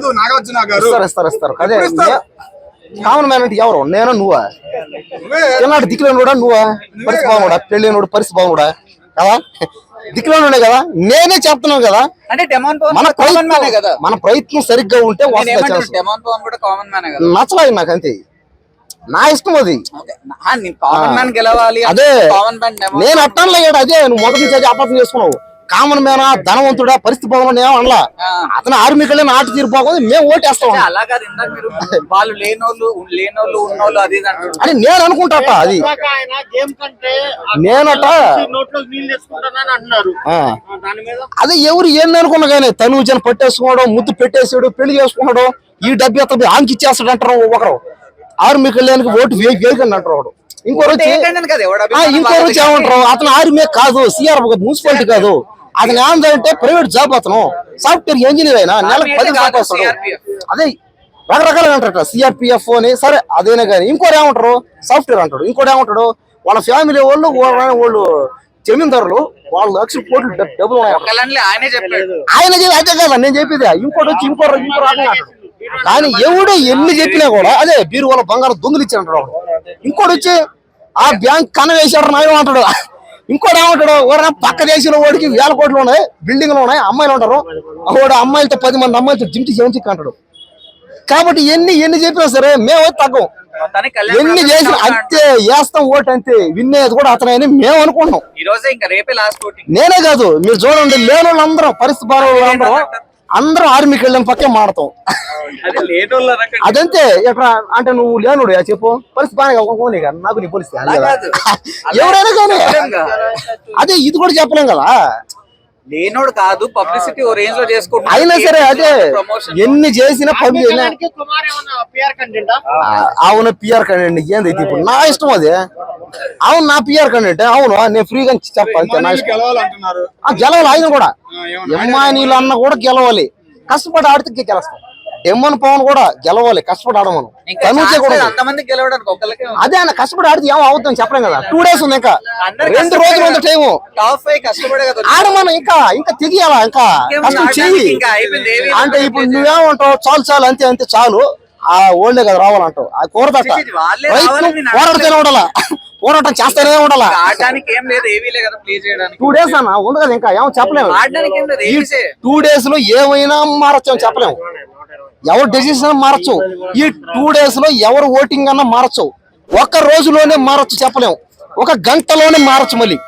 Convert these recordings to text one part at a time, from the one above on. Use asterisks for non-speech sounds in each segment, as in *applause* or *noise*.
లేదు నాగార్జున గారు. ఇస్తారు ఇస్తారు ఇస్తారు. అదే? కామన్ మ్యాన్ అంటే ఎవరు? నేను నువ్వా? నువ్వే. చిన్నాడు దిక్కులేనుడా నువ్వా? పరిస్థితి బాగున్నాడా పెళ్ళినోడు పరిస్థితి బాగున్నాడా కదా? దిక్కులేనుడే కదా? నేనే చెప్తున్నాను కదా. అంటే డెమాన్ మన కామన్ మ్యానే ప్రయత్నం కదా? మన ప్రయత్నం సరిగ్గా ఉంటే నేను వస్తుంది ఏమంటాను ఛాన్స్. డెమాన్ పవన్ కూడా కామన్ మ్యానే కదా? నచ్చలేదు నాకు అంతే. నా ఇష్టం అది. ఓకే. ఆ, నీ కామన్ మ్యాన్ గెలవాలి అదే. కామన్ మ్యాన్ డెమాన్ నేను అట్టం లేడు అదే. నువ్వు మొదటి నుంచి అదే అపార్థం చేసుకున్నావు. కామన్ మేనా ధనవంతుడా పరిస్థితి బాగున్నా ఏమో అనలా. ఆ. అతను ఆర్మీకెళ్ళి నాటు తీరు బాగుంది మేము ఓటేస్తాం. వాళ్ళు లేనోళ్ళు లేనోళ్ళు ఉన్నోళ్ళు అది అని నేను అనుకుంటాట అది. ఇందాక ఆయన గేమ్ కంటే ఆ నేనట అదే ఎవరు ఏంది అనుకున్నా కానీ తను జన పట్టేసుకోవడం ముద్దు పెట్టేసాడు పెళ్ళి చేసుకున్నాడు ఈ డబ్బు ఎత్త ఆమెకి ఇచ్చేస్తాడు అంటారు ఒకరు. ఆర్మీకి వెళ్ళడానికి ఓటు వేయకండి అంటారు ఒకడు. ఇంకోరు వచ్చి ఇంకోరు వచ్చి ఏమంటారు? అతను ఆర్మీ కాదు సిఆర్ మున్సిపాలిటీ కాదు. అతను ఏమంటే ప్రైవేట్ జాబ్ అతను. సాఫ్ట్వేర్ ఇంజనీర్ అయినా నెలకు పది CRPF. అదే రకరకాలుగా అంటారట సిఆర్పిఎఫ్ అని సరే అదేనే కానీ ఇంకోటి ఏమంటారు? సాఫ్ట్వేర్ అంటాడు. ఇంకోటి ఏమంటాడు? వాళ్ళ ఫ్యామిలీ వాళ్ళు వాళ్ళ- జమీందారులు వాళ్ళు లక్షల కోట్లు డబ్- డబ్బులు ఉన్నాయి. ఆయనే చెప్పి అదే కదా నేను చెప్పేది ఇంకోటి వచ్చి ఇంకో ఇంకో రకంగా అంటాడు. కానీ ఎవడు ఎన్ని చెప్పినా కూడా అదే బీరు వాళ్ళ బంగారం దొంగలు ఇచ్చాడు వాడు. ఇంకోటి వచ్చి ఆ బ్యాంక్ కన వేసాడు నాయన అంటాడు. ఇంకోటి ఏమంటాడు ఎవరైనా పక్క దేశంలో వాడికి వేల కోట్లు ఉన్నాయి బిల్డింగ్లు ఉన్నాయి అమ్మాయిలు ఉంటారు. వాడు అమ్మాయిలతో పది మంది అమ్మాయిలతో జిమ్కి జంచి అంటాడు. కాబట్టి ఎన్ని ఎన్ని చెప్పినా సరే మేమైతే తగ్గం. ఎన్ని చేసిన అంతే వేస్తాం ఓటు అంతే విన్నేది కూడా అతనే అని మేము అనుకుంటున్నాం. ఈ రోజే ఇంకా రేపే లాస్ట్ ఓటింగ్ నేనే కాదు మీరు చూడండి లేని వాళ్ళందరం పరిస్థితి బాగా అందరం ఆర్మీకి వెళ్ళిన పక్కే మాడతాం అది లేనోళ్ళ రకం అదంతే ఎక్కడ అంటే నువ్వు లేనుడు చెప్పు. పరిస్థితి బాగా నాకు నీ పరిస్థితి. *laughs* ఎవరైనా కానీ. అదే ఇది కూడా చెప్పలేం కదా. లేనోడు కాదు పబ్లిసిటీ ఓ రేంజ్లో చేసుకుంటున్నాడు. అయినా సరే అదే ప్రమోషన్. ఎన్ని చేసినా పని చేసినా దానికి కుమార్ ఏమన్నా పిఆర్ కంటెంటా ఆ, అవును పిఆర్ కంటెంట్ ఏంది ఇప్పుడు నా ఇష్టం అది. అవును నా పిఆర్ కంటెంట్ అవును నేను ఫ్రీగా చెప్పాలి గెలవాలి ఆయన కూడా. ఎమ్మానీలు అన్న కూడా గెలవాలి. కష్టపడి ఆడితే గెలుస్తాం. ఎమ్మన్ పవన్ కూడా గెలవాలి కష్టపడి ఆడమను. కూడా అదే అన్న కష్టపడి ఆడితే ఏమో అవుతాం చెప్పలేం కదా. టూ డేస్ ఉంది ఇంకా. రెండు రోజులు ఉంది టైము. ఆడమను ఇంకా ఇంకా తెగియాలా ఇంకా కష్టం చెయ్యి. ఇంకా అయిపోయింది ఏమీ అంటే. ఇప్పుడు నువ్వేమంటావు? చాలు చాలు అంతే అంతే చాలు. ఆ ఓల్డే కదా రావాలంటావు. ఆ పోరాడుతూనే ఉండాలా? పోరాటం చేస్తూనే ఉండాలా? ఆడడానికి ఏం లేదు ఏవీ లేదు కదా ప్లే చేయడానికి. టూ డేస్ అన్న? ఉంది కదా ఇంకా ఏమో చెప్పలేము. ఆడడానికి ఏం లేదు ఏవీసే టూ డేస్లో ఏమైనా మారచ్చు చెప్పలేము. ఎవరు డెసిషన్ మారచ్చు? ఈ టూ డేస్లో ఎవరు ఓటింగ్ అన్నా మారచ్చు. ఒక్క రోజులోనే మారచ్చు చెప్పలేము. ఒక గంటలోనే మారచ్చు మళ్ళీ.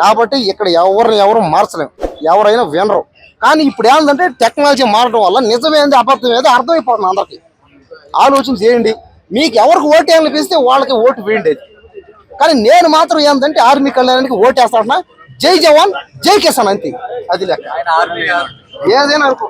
కాబట్టి ఇక్కడ ఎవరిని ఎవరు మార్చలేం ఎవరైనా వినరు. కానీ ఇప్పుడు ఏంటంటే టెక్నాలజీ మారడం వల్ల నిజమేంది అబద్ధం ఏదో అర్థమైపోతుంది అందరికి. ఆలోచన చేయండి. మీకు ఎవరికి ఓటు వేయాలనిపిస్తే వాళ్ళకి ఓటు వేయండి. కానీ నేను మాత్రం ఏంటంటే ఆర్మీ కళ్యాణానికి ఓటు వేస్తాడన్నా జై జవాన్ జై కిసాన్ అంతే. అది లెక్క. ఏదైనా అనుకో.